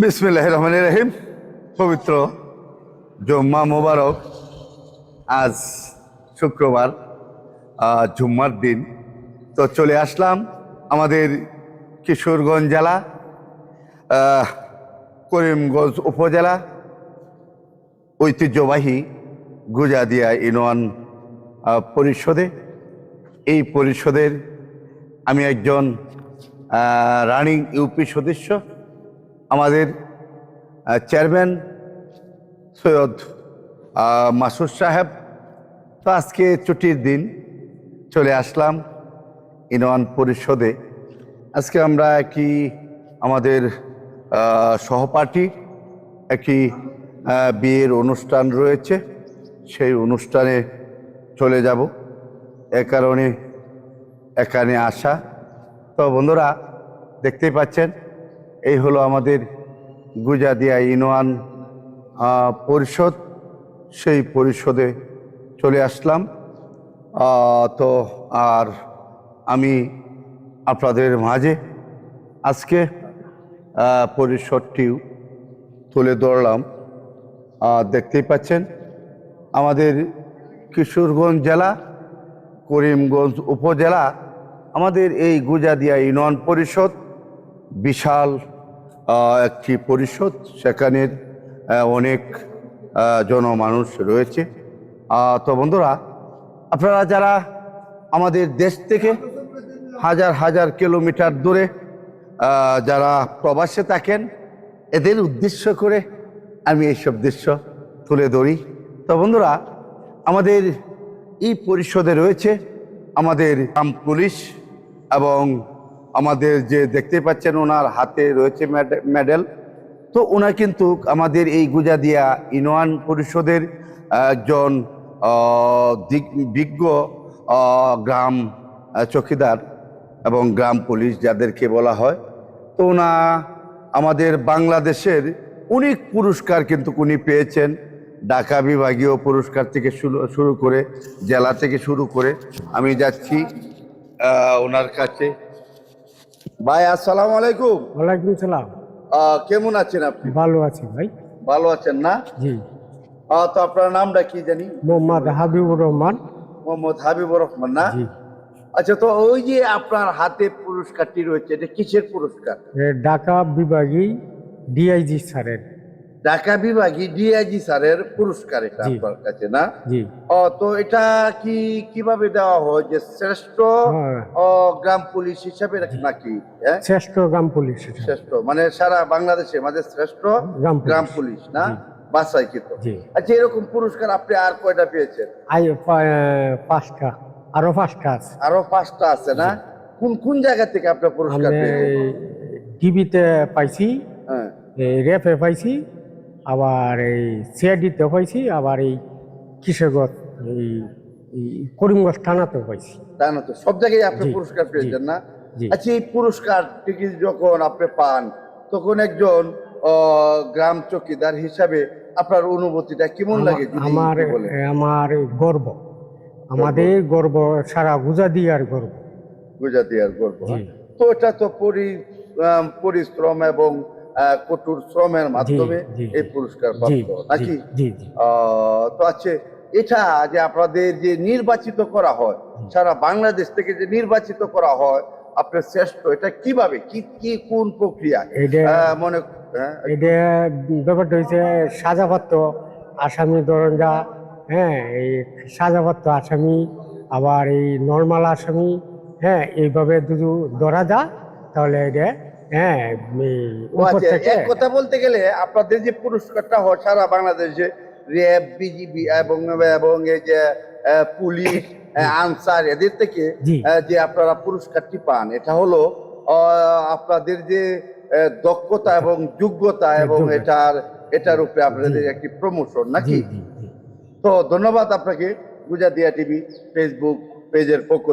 বিসমিল্লাহ রহমান রহিম। পবিত্র জুম্মা মোবারক। আজ শুক্রবার জুম্মার দিন। তো চলে আসলাম আমাদের কিশোরগঞ্জ জেলা করিমগঞ্জ উপজেলা। ঐতিহ্যবাহী গুজাদিয়া ইউনিয়ন পরিষদে। এই পরিষদের আমি একজন রানিং ইউপি সদস্য। আমাদের চেয়ারম্যান সৈয়দ মাসুদ সাহেব। তো আজকে ছুটির দিন চলে আসলাম ইউনিয়ন পরিষদে। আজকে আমরা একটি আমাদের সহপাঠী একটি বিয়ের অনুষ্ঠান রয়েছে। সেই অনুষ্ঠানে চলে যাব। এ কারণে এখানে আসা। তো বন্ধুরা, দেখতেই পাচ্ছেন এই হলো আমাদের গুজাদিয়া ইউনিয়ন পরিষদ। সেই পরিষদে চলে আসলাম। তো আর আমি আপনাদের মাঝে আজকে আহ, পরিষদটিও তুলে ধরলাম। দেখতেই পাচ্ছেন আমাদের কিশোরগঞ্জ জেলা করিমগঞ্জ উপজেলা আমাদের এই গুজাদিয়া ইউনিয়ন পরিষদ বিশাল একটি পরিষদ সেখানের অনেক জনমানুষ রয়েছে। তো বন্ধুরা, আপনারা যারা আমাদের দেশ থেকে হাজার হাজার কিলোমিটার দূরে যারা প্রবাসে থাকেন, এদের উদ্দেশ্য করে আমি এইসব দৃশ্য তুলে ধরি। তো বন্ধুরা, আমাদের এই পরিষদে রয়েছে আমাদের পুলিশ এবং আমাদের যে দেখতে পাচ্ছেন ওনার হাতে রয়েছে মেডেল। তো ওনার কিন্তু আমাদের এই গুজাদিয়া ইউনিয়ন পরিষদের একজন বিজ্ঞ গ্রাম চৌকিদার এবং গ্রাম পুলিশ যাদেরকে বলা হয়। তো ওনা আমাদের বাংলাদেশের অনেক পুরস্কার কিন্তু উনি পেয়েছেন। ঢাকা বিভাগীয় পুরস্কার থেকে শুরু শুরু করে, জেলা থেকে শুরু করে। আমি যাচ্ছি ওনার কাছে। ভাই আসসালামু আলাইকুম। ওয়ালাইকুম সালাম। কেমন আছেন আপনি? ভালো আছি ভাই। ভালো আছেন না? জি। তো আপনার নামটা কি জানি? মোহাম্মদ হাবিবুর রহমান। মোহাম্মদ হাবিবুর রহমান না? জি। আচ্ছা তো ওই যে আপনার হাতে পুরস্কারটি রয়েছে এটা কিসের পুরস্কার? ঢাকা বিভাগী ডিআইজি স্যারের। ঢাকা বিভাগী ডিআইজি স্যারের পুরস্কার এটা আপনার কাছে না? ও তো এটা কি কীভাবে দেওয়া হয়? যে শ্রেষ্ঠ হ্যাঁ। গ্রাম পুলিশ হিসাবে নাকি হ্যাঁ? শ্রেষ্ঠ গ্রাম পুলিশ শ্রেষ্ঠ মানে সারা বাংলাদেশে আমাদের শ্রেষ্ঠ গ্রাম পুলিশ। না। বাসাইকৃত আচ্ছা এরকম পুরস্কার আপনি আর কয়টা পেয়েছেন? পাঁচটা আরও পাঁচটা আছে। আরও পাঁচটা আছে না? কোন কোন জায়গা থেকে আপনার পুরস্কার টিভিতে পাইছি হ্যাঁ। রেফে পাইছি আবার এই সিআইডিতে পাইছি আবার এই কিশোরগঞ্জ এই করিমগঞ্জ থানাতে পাইছি তা না তো সব জায়গায় আপনি পুরস্কার পেয়েছেন না আচ্ছা এই পুরস্কার টিকি যখন আপনি পান তখন একজন গ্রাম চকিদার হিসাবে আপনার অনুভূতিটা কেমন লাগে আমার। আমার গর্ব আমাদের গর্ব সারা গুজা দিয়ার গর্ব গুজরাটি আর গর্ব। হ্যাঁ? তো এটা তো পরি পরিশ্রম এবং কঠোর শ্রমের মাধ্যমে এই পুরস্কার প্রাপ্ত। নাকি? তো আছে এটা যে আপনাদের যে নির্বাচিত করা হয় সারা বাংলাদেশ থেকে যে নির্বাচিত করা হয় আপনার শ্রেষ্ঠ এটা কীভাবে? কি কি কোন প্রক্রিয়া? মনে হ্যাঁ এটা ব্যাপারটা হয়েছে সাজাপ্রাপ্ত আসামি ধরেন যা হ্যাঁ এই সাজাপ্রাপ্ত আসামি আবার এই নর্মাল আসামি হ্যাঁ এইভাবে যদি ধরা যা তাহলে এটা হ্যাঁ আচ্ছা, এক কথা বলতে গেলে আপনাদের যে পুরস্কারটা হয় সারা বাংলাদেশে র্যাব বিজিবি এবং এবং এই যে পুলিশ আনসার এদের থেকে যে আপনারা পুরস্কারটি পান এটা হলো আপনাদের যে দক্ষতা এবং যোগ্যতা এবং এটার এটার উপরে আপনাদের একটি প্রমোশন নাকি? তো ধন্যবাদ আপনাকে গুজাদিয়া টিভি ফেসবুক পেজের পক্ষ